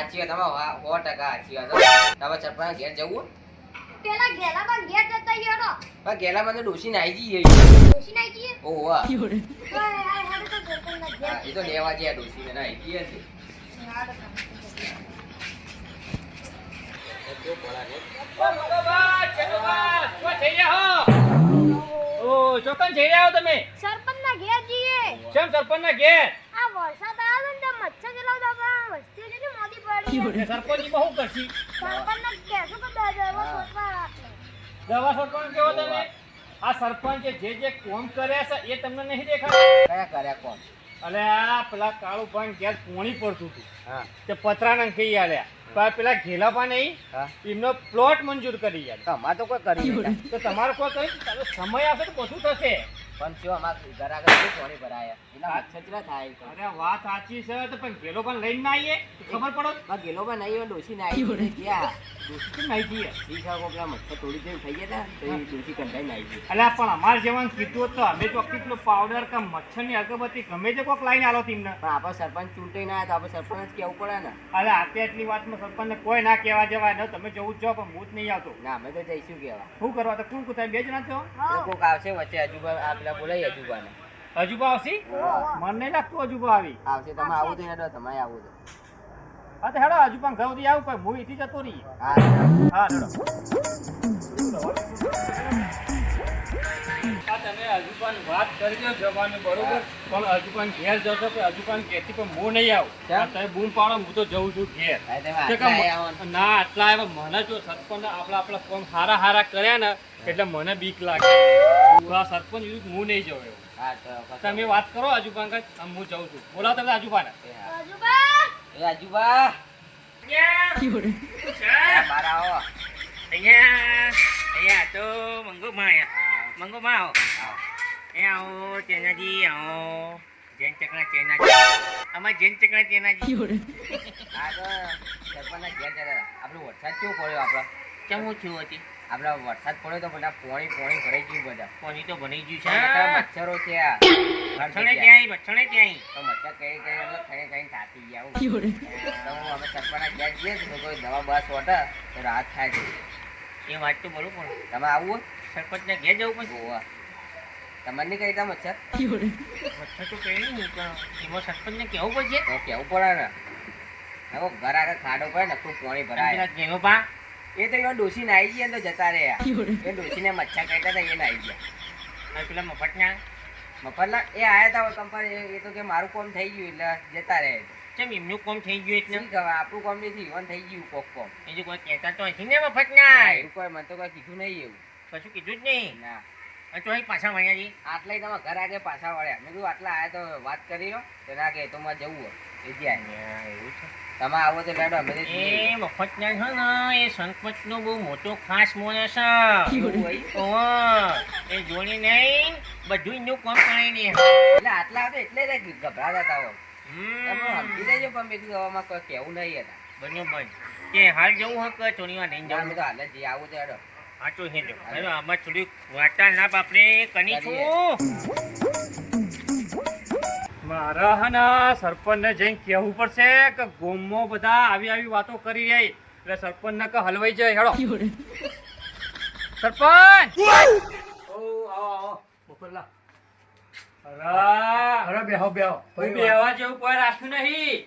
સાચી તમે તમારે સો ટકા સાચી તમે. સરપંચ ઘેર જવું? પેલા ઘેલામાં ઘેર જતા ગયો પણ ગેલા તો ડોસી નાઈ જઈએ ડોસી નાઈ જઈએ? ઓ વાહ. એ તો લેવા ગયા ડોસી ને નાઈ જઈએ છે હા, તો ઘેર. ચોકન જઈ રહ્યા હો તમે સરપંચના ઘેર જઈએ. કેમ સરપંચ ના ઘેર? આ વરસાદ આવે ને મચ્છર બધા પણ વસ્તી જેટલી મોદી પડી સરપંચ બહુ કરશી. દવા સરપંચ કેવો તમે? આ સરપંચ જે જે કોમ કર્યા છે એ તમને નહીં દેખાય કયા કર્યા કોણ અલે આ પેલા કાળુ ભાઈ ઘેર પોણી પડતું હતું. હા. તે પતરાના કહી આલ્યા. પણ પેલા ઘેલાપા નહીં હા. એમનો પ્લોટ મંજૂર કરી આલ્યો. તમારે તો કોઈ કરી નહીં. તો તમારે કોઈ કરી? સમય આવશે તો બધું થશે. પણ શું અમારે ઘર આગળ શું પાણી ભરાયા? એના મચ્છર ચેટલા થાય. અરે વાત સાચી છે તો પણ ઘેલો પણ લઈને ના આવીએ? ખબર પડો? પણ ગેલો નહીં ડોસી નાઈ મચ્છર થોડી થઈ ગયા તો એ ડોસી કંટાઈ નાઈ ગઈ અલ્યા પણ અમારે જેવાનું કીધું તો અમે ચોખ્ખી પેલો પાવડર કે મચ્છરની અગરબત્તી ગમે તે કોક લાઈને આલો તેમને. પણ આપણે સરપંચ ચૂંટાઈ ના તો આપણે સરપંચ જ કેવું પડે ને. અરે આટલી એટલી વાતમાં સરપંચને કોઈ ના કહેવા જવાય ન તમે જવું જ જાઓ પણ હું જ નહીં આવતો. ના અમે તો જઈશું કેવા શું કરવા તો કોણ કુતા બે જણા છો? કોક આવશે વચ્ચે હજુ આ પેલા બોલાય અજુબાને. અજુબા આવશે? મને નહીં લાગતું અજુબા આવી. આવશે તમે આવું તો હેડો તમે આવું તો. હા તો હેડો અજુબા ઘઉં સુધી આવું પણ હું અહીંથી જતો રહી હા હા હેડો. અજુબાની વાત કરી દો જવાની બરોબર? પણ હજુ પણ ઘેર જશો કે અજુબાન ઘેરથી પણ હું નહીં આવું? તમે બૂમ પાડો હું તો જઉં છું ઘેર. ને. મ- ના આટલા આવ્યા મને જો સરપંચ આપણા આપણા કોમ હારા હારા કર્યા ને એટલે મને બીક લાગે. સરપંચ વિરુદ્ધ હું નહીં જાઉં એવું. તમે વાત કરો આજુબાન કાંઈ, હું જઉં છું. બોલાવો તમે આજુબાને. આજુબા. અહીંયા અહીંયા તો મંગોમાં મંગુ માં આવો. આવો ચેનાજી આવો જૈન ચકણા ચેનાજી અમાર જૈન ચકણા ચેનાજી તો સરપંચના ઘેર જતા હતા. વરસાદ કેવો પડ્યો આપડે કેમ હું થયું હતી આપડે વરસાદ પડ્યો તો બધા પોણી પોણી ભરાઈ ગયું બધા પોણી તો ભરાઈ ગયું છે મચ્છરો છે આ મચ્છરે ક્યાંય મચ્છરે ક્યાંય તો મચ્છર કઈ કઈ એટલે કઈ ખાઈને થાકી ગયા હું. તો હું અમે સરપંચના ઘેર જઈએ તો કોઈ દવા બસ વટે તો રાહત થાય છે એ વાત તો બરોબર તમે આવું સરપંચને ઘેર જવું પણ જોવા તમને કઈ કહીતા મચ્છર? મચ્છર તો નહીં એમાં સરપંચને કહેવું પડશે. તો કેવું પડે ને? હવે ઘર આગળ ખાડો પડે ને ખૂબ પાણી ભરાય. પા એ તો એવા ડોસી નાઈ ગયા તો જતા રહ્યા. એ ડોસીને મચ્છર કહેતા હતા એ નાઈ ગયા. પેલા મફતના? મફતના? એ આયા હતા કંપની એ તો કે મારું કોમ થઈ ગયું એટલે જતા રહે કેમ એમનું કોમ થઈ ગયું એટલે? શું કહેવાય આપણું કોમ નથી ઈવન થઈ ગયું કોક કોમ. એ જો કોઈ કહેતા તો નથી ને મફતના? એવું કોઈ મને તો કોઈ કીધું નહીં એવું. કશું કીધું જ નહીં? ના. તો અહીં પાછા વળ્યા જી આટલા તમે ઘર આગે પાછા વળ્યા. મેં કીધું આટલા આયા તો વાત કરી લો. તો ના કે તો જવું હોય. એ જ્યાં એવું છે. તમે આવો તો અમે એ મફત મફતના છે ને એ સંતપતનો બહુ મોટો ખાસ મોને છે. એ જોડી નહીં બધું એનું કોણ પાણી નહીં એટલે આટલા હતા એટલે જ ગભરાતા હતા તમે સમજી લેજો પણ મેં કીધું હવામાં કહેવું નહીં હતા. બરોબર. કે હાલ જવું હોય કે વાર નહીં ના, જવું? તો હાલ જ આવું તો હેડો હવે આમાં થોડી વાર્તાલાપ આપણે કરીશું મારા હે ને સરપંચને જઈને કહેવું પડશે કે ગોમો બધા આવી આવી વાતો કરી રહી. એટલે સરપંચને કે હલવાઈ જાય હેડો. સરપંચ! ઓ આવો અરે અરે બેહો બેહો. બેહવા જેવું કોઈ રાખ્યું નહીં.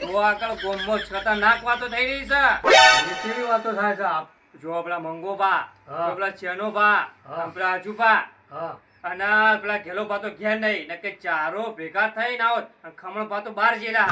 તો આગળ ગોમમાં ખતરનાક વાતો થઈ રહી છે. કેવી વાતો થાય છે? જો પેલા મંગોભા હા. ચેનોભા પેલા હા. અને પેલા ઘેલો હા. અને પેલા ઘેલોબા તો ઘેર નહીં ને કે ચારો ભેગા થઈને આવત અને ખમણ તો બહાર જેલા.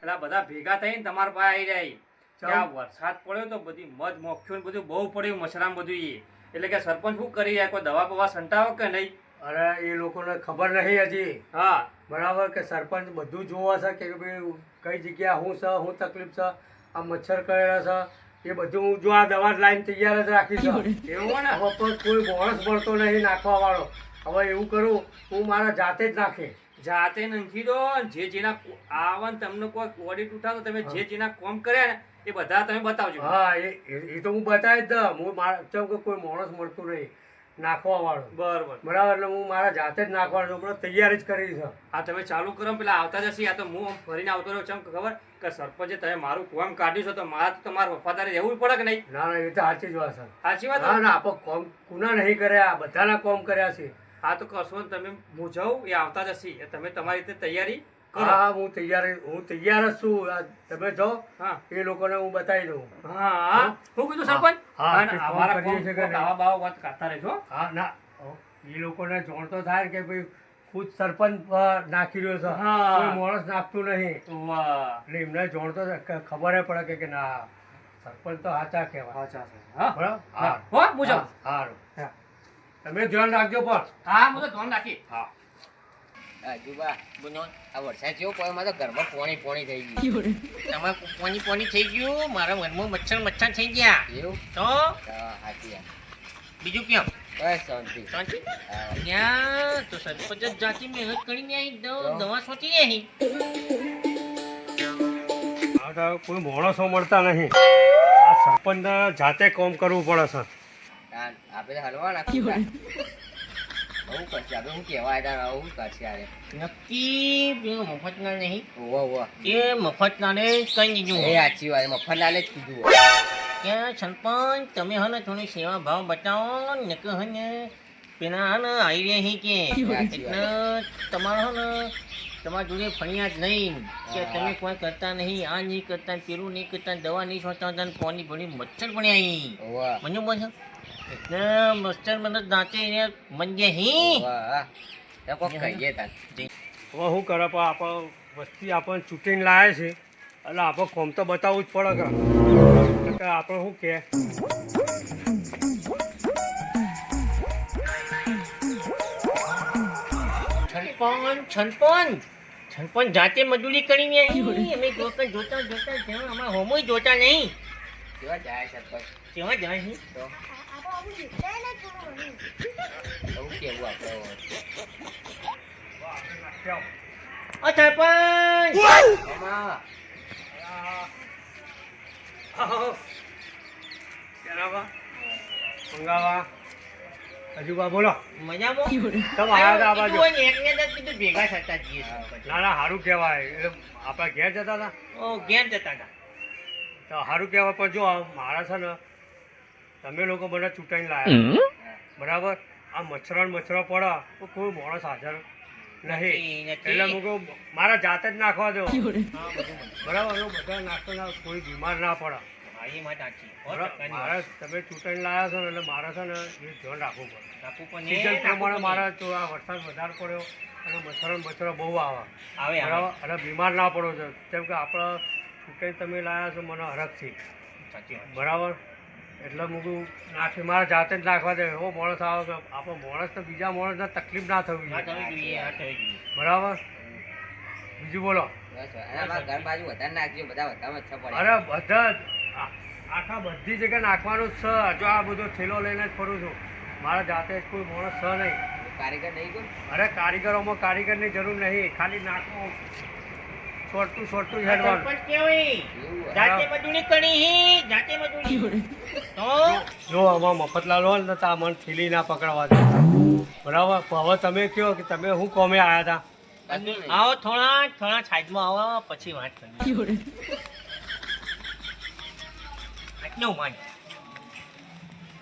પેલા બધા ભેગા થઈને તમારા પાસે આવી રહી. ત્યાં વરસાદ પડ્યો તો બધી મધ મોખ્યું ને બધું બહુ પડ્યું મશરામ બધું એ એટલે કે સરપંચ શું કરી રહ્યા? કોઈ દવા બવા સંટાવો કે નહીં? અરે એ લોકોને ખબર નહીં હજી. હા. બરાબર કે સરપંચ બધું જોવા છે કે ભાઈ કઈ જગ્યા શું છે શું તકલીફ છે? આ મચ્છર કરેલા છે. એ બધું હું જો આ દવા લાઈન તૈયાર જ રાખીશ. છે એવું ને? હવે કોઈ માણસ મળતો નહીં નાખવા વાળો. હવે એવું કરું હું મારા જાતે જ નાખે. જાતે નથી દો. જે જેના કો- આવા તમને કોઈ ઓડિટ ઉઠાવો તમે જે જેના કોમ કર્યા ને એ બધા તમે બતાવજો. હા એ તો હું બતાવી જ દઉં. હું મારા કોઈ માણસ મળતું નહીં. નાખવા વાળો બરાબર. બરાબર એટલે હું મારા જાતે જ નાખવાનું છું. તૈયારી જ કરી છે. આ તમે ચાલુ કરો પેલા આવતા જશે. આ તો હું ફરીને આવતો રહ્યો ચમ ખબર? કે સરપંચે તમે મારું કોમ કાઢ્યું છે તો મારા તો તમારે વફાદારી રહેવું પડે કે નહીં? ના ના એ તો સાચી જ વાત છે. સાચી વાત ના ને? આપણે કોમ કુના નહીં કર્યા બધાના કોમ કર્યા છે. હા તો કશો તમે હું જાઉં એ આવતા જશે. એ તમે તમારી રીતે તૈયારી હા હું તૈયાર હું તૈયાર જ છું. તમે જો એ લોકોને હું બતાવી દઉં. હા હા. કીધું સરપંચ? અમારા? આવા બાવા વાત કરતા રહેજો હા. ના. એ લોકોને જોણ તો થાય કે ભાઈ ખુદ સરપંચ નાખી રહ્યો છે. કોઈ માણસ નાખતું નહીં. એટલે એમને જોણ તો ખબર પડે કે કે ના સરપંચ તો સાચા કહેવાય. હા. બરાબર? હા. હા, સારું તમે ધ્યાન રાખજો પણ. હા હું તો ધ્યાન રાખી હા. આજુબા બુનો આ વરસાદ જેવો પડ્યો મારે તો ઘરમાં પોણી પોણી થઈ ગયું. તમારે પોની થઈ ગયું મારા મનમાં મચ્છર મચ્છર થઈ ગયા. એવું? તો? હા બીજું કેમ બસ શાંતિ. શાંતિ? ત્યાં તો સરપંચ જાતિ મહેનત કરીને આવી દવા દવા સોચી તો કોઈ માણસો મળતા નહીં. આ સરપંચને જાતે કામ કરવું પડે છે આ આપણે હલવા નાખ્યું બહુ કરશે આપણે શું કહેવા આવ્યા હતા કરશે અરે નક્કી પેલો મફતના નહીં. ઓવા ઓવા એ મફતનાને કઈ દીધું એ સાચી વાત મફતલાલે જ કીધું કે સરપંચ તમે હને થોડી સેવા ભાવ બતાવો ને કે હને પેલા હને આવી રહી કે? એટલે તમારો હને તમારા જોડે ફરિયાદ નહીં કે તમે કોઈ કરતા નહીં આ નહીં કરતા પેલું નહીં કરતા દવા નહીં છોડતા અને ભણી મચ્છર પણ અહીં મને બોલ એટલે મચ્છર મને દાંતે એને મંજે હી. ઓવા કોક કહીએ તાર હવે શું કરે પણ આપણે વસ્તી આપણને ચૂંટીને લાવે છે. એટલે આપણે કોમ તો બતાવવું જ પડે કે. આપણે શું કે? છનપન છનપન છનપન જાતે મજૂરી કરીને આવી અમે જોતા જોતા જોતા ત્યાં અમારા હોમોય જોતા નહીં. કેવા જાય છનપન કેવા જાય છે તો. મંગાવા હજુ બા બોલો મજામાં ભેગા થતા જઈએ. ના ના કહેવાય એટલે આપણા ઘેર જતા હતા ઓ ઘેર જતા હતા તો સારું કહેવાય પણ જો મારા છે ને તમે લોકો મને ચૂંટાઈને લાયા બરાબર? આ મચ્છરા મચ્છરા મચ્છરો પડે તો કોઈ માણસ હાજર નહીં. એટલે હું કહું મારા જાતે જ નાખવા દો. બરાબર હું બધા નાખતો ના કોઈ બીમાર ના પડે. મારે. તમે ચૂંટણી લાયા છો ને એટલે મારે છે ને એ ધ્યાન રાખવું પડે. સિઝન પ્રમાણે મારા તો આ વરસાદ વધારે પડ્યો અને મચ્છરો મચ્છરો બહુ આવે. બરાબર? અને બીમાર ના પડો છો. કેમ કે આપણે ચૂંટણી તમે લાયા છો મને હરખથી બરાબર? એટલે મૂકું નાખી મારે જાતે જ નાખવા દે. એવો માણસ આવે કે આપણો માણસને બીજા માણસને તકલીફ ના થવી જોઈએ. બરાબર? બીજું બોલો. અરે બધા આખા બધી જગ્યાએ નાખવાનું જ છે. જો આ બધો થેલો લઈને જ ફરું છું. મારા જાતે જ કોઈ માણસ છે નહીં. કારીગર નહીં કોઈ? અરે કારીગરોમાં કારીગરની જરૂર નહીં. ખાલી નાખવું છોટું છોટું હેડવાનું સરપંચ કેવી જાતે મજૂરી કરી હી જાતે મજૂરી. તો? જો આમાં મફતલાલ હોય ને તો આ મને થેલી ના પકડવા દે. બરાબર? હવે તમે કહો કે તમે શું કોમે આવ્યા હતા આવો થોડા થોડા સાઈડમાં આવો પછી વાત કરીએ. આટલું માન.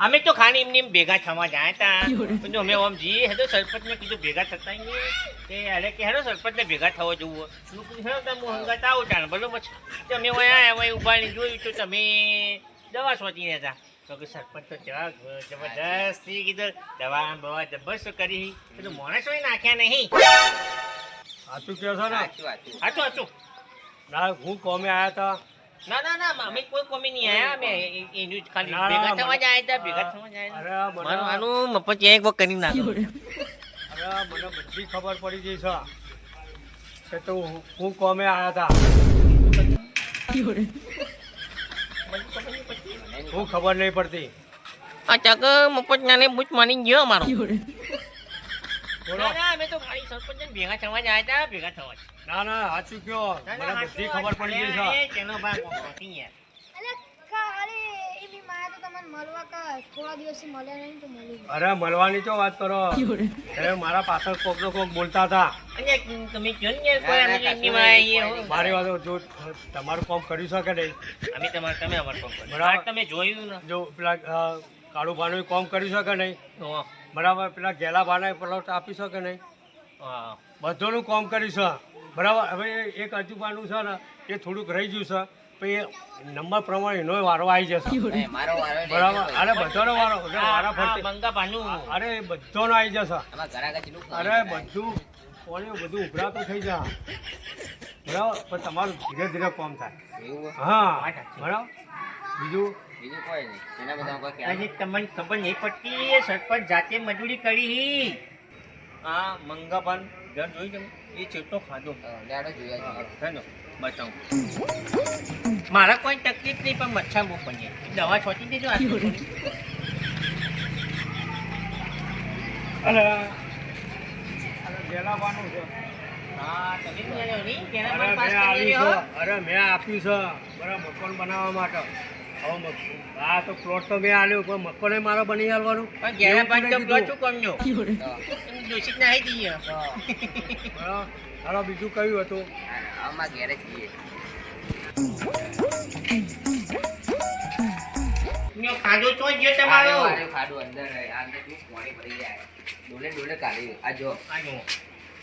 અમે તો ખાલી એમને એમ ભેગા થવા જાય હતા પણ અમે આમ જઈએ હેડો સરપંચને કીધું ભેગા થતા તે અરે કે હેડો સરપંચને ભેગા થવા જવું. હું કીધું હેડો તમે હું હંગાત આવું જાણ બરોબર છે તો અમે વયા વયા જોયું તો તમે દવા સોચીને હતા. તો કે સરપંચ તો જવા જબરદસ્ત થઈ કીધું દવા બવા જબરદસ્ત કરી. તો મોણસ હોય નાખ્યા નહીં. સાચું કહો છો ને? સાચું સાચું. હાચું હાચું ના હું કોમે આવ્યા હતા ના ના ના અમે કોઈ કોમી નહીં આયા. અમે એનું ખાલી ભેગા થવા જ આયા હતા ભેગા થવા જ આયા અરે હતા. મને મારું આનું મફત એક વખત કરી નાખો અરે મને બધી ખબર પડી ગઈ છે. કે તો હું- કોમે આવ્યા હતા. હું ખબર નહીં પડતી. આ ચાક મફત નાને બુચ માની ગયો અમારો. બોલો ના ના અમે તો ખાલી સરપંચ ભેગા થવા જ આયા હતા ભેગા થવા જ. ના ના સાચું કયો મને બધી ખબર. પડી ગઈ છે તેનો ભાગ મોટી યાર. મળવા કા થોડા દિવસથી મળ્યા નહીં તો મળી ગયા. અરે મળવાની ચો વાત કરો અરે મારા પાછળ કોક નો કોક બોલતા હતા તમે. મારી વાત જો તમારું કામ કરી શકે નહીં અમે તમારે તમે અમારું કામ તમે જોયું ને જો પેલા કાળુ ભાનું કોમ કરી શકે નહીં. બરાબર પેલા ગેલા ભાને પ્લોટ આપી શકે નહીં. હા. બધોનું કોમ કરીશું છે બરાબર હવે એક અજુબાનું છે ને એ થોડુંક રહી ગયું છે પછી એ નંબર પ્રમાણે એનો વારો આવી જશે. બરાબર અરે બધાનો વારો વારા ફરતી. અરે બધાનો આવી જશે. અરે બધું કોને બધું ઉભરાતું થઈ જશે બરાબર પણ તમારું ધીરે ધીરે કોમ થાય. હા બરાબર. બીજું? બીજું કોઈ નહીં. એના બધા કોઈ ખ્યાલ આજે તમને ખબર નહીં પડતી સરપંચ જાતે મજૂરી કરી આ મંગાપાન ઘર તમે? એ ચેટલો ખાધો. જોયા. હેલો બતાવું. મારા કોઈ તકલીફ નહીં પણ મચ્છર બહુ બની દવા છોટી દેજો આ અરે અરે ગેલાબાનું છે. અરે મેં આપ્યું છે. અરે મેં આપ્યું છે. બરાબર મકાન બનાવવા માટે. હવે આ તો પ્લોટ તો મેં આલ્યું પણ મકાને મારો બની આલવાનું પણ ઘેરા પાંચ તો પ્લોટ શું કરજો તો, ના આવી જઈએ. હાલો બીજું કયું હતું? આમાં ઘેરે જ છીએ તો જ તમારો. અંદર. અંદર પાણી ભરી જાય. ડોલે ડોલે કાઢ્યું આ જો. આ.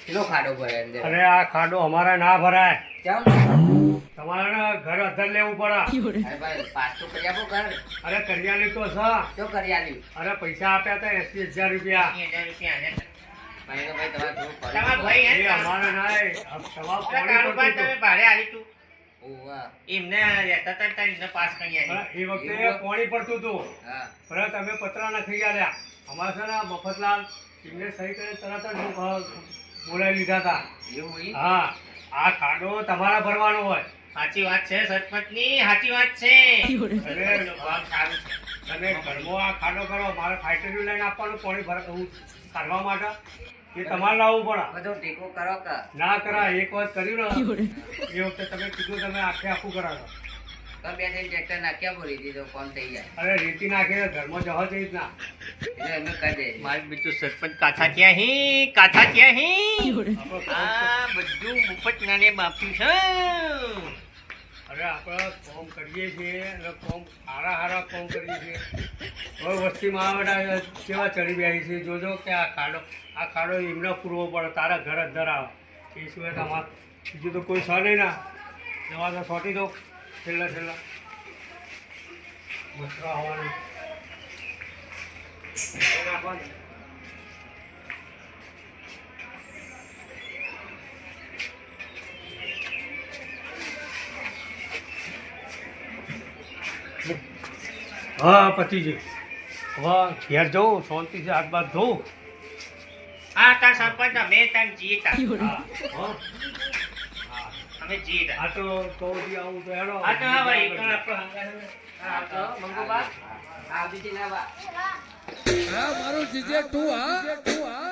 કેટલો ખાડો ભરાય અંદર? અરે આ ખાડો અમારે ના ભરાય. કેમ તમારે ને ઘર અધર લેવું પડે. અરે ભાઈ પાસ તો કરી આપો ઘર? અરે કરિયાની તો છે. તો કરી આલ્યું અરે પૈસા આપ્યા હતા એસી હજાર રૂપિયા. તમે ભાડે આલી તું. હતું. ઓવા. એમને રહેતા હતા ત્યારે એમને પાસ કરી એ વખતે પાણી પડતું હતું. હા. બરાબર તમે પતરા નાખી આલ્યા. અમારે છે ને મફતલાલ એમને સહી કરીને તરત જ બોલાવી લીધા હતા એવું હા. આ ખાડો તમારે ભરવાનો હોય. સાચી વાત છે સરપંચની સાચી વાત છે. અરે કામ સારું છે. તમે ઘરમાં આ ખાડો કરો મારે ફાઈટરી લઈને આપવાનું પાણી ભર હું કાઢવા માટે. એ તમારે લાવવું પડે. બધો ટેકો કરો કે. ના કરા એક વાત કર્યું ને એ વખતે તમે કીધું તમે આખે આખું કરાવો. તો બે ત્રણ ટ્રેક્ટર નાખ્યા બોલી દીધો કોમ થઈ જાય? અરે રેતી નાખીને ઘરમાં જવા જઈશ ના. એટલે અમે કહે દે મારું બીજું સરપંચ કાથા ક્યાં હી? કાથા ક્યાં હી? આ બધું મુફત નાને બાપ્યું છે. અરે આપણે કોમ કરીએ છીએ અને કોમ સારા સારા કોમ કરીએ છીએ. હવે વસ્તીમાં બધા કેવા ચડી બેસી છે, જોજો કે આ ખાડો આ ખાડો એમને પૂરવો પડે, તારા ઘર અંદર આવે એ સિવાય તમારે બીજું તો કોઈ છે નહીં ના. દવા તો સોટી દો, છેલ્લા છેલ્લા. મસરા આવવાનું નાખવાનું હા પતિજી. હવે ઘેર જવું શાંતિથી હાથ બાદ ધોવું હા તાર સરપંચ અમે તને જીતા હા હા. અમે જીતા આ તો તો બી આવું તો હેડો. આ તો હા ભાઈ તો આપણો હા, તો મંગુબા આવતી ને બા. હા મારું જીજે તું હા. તું હા.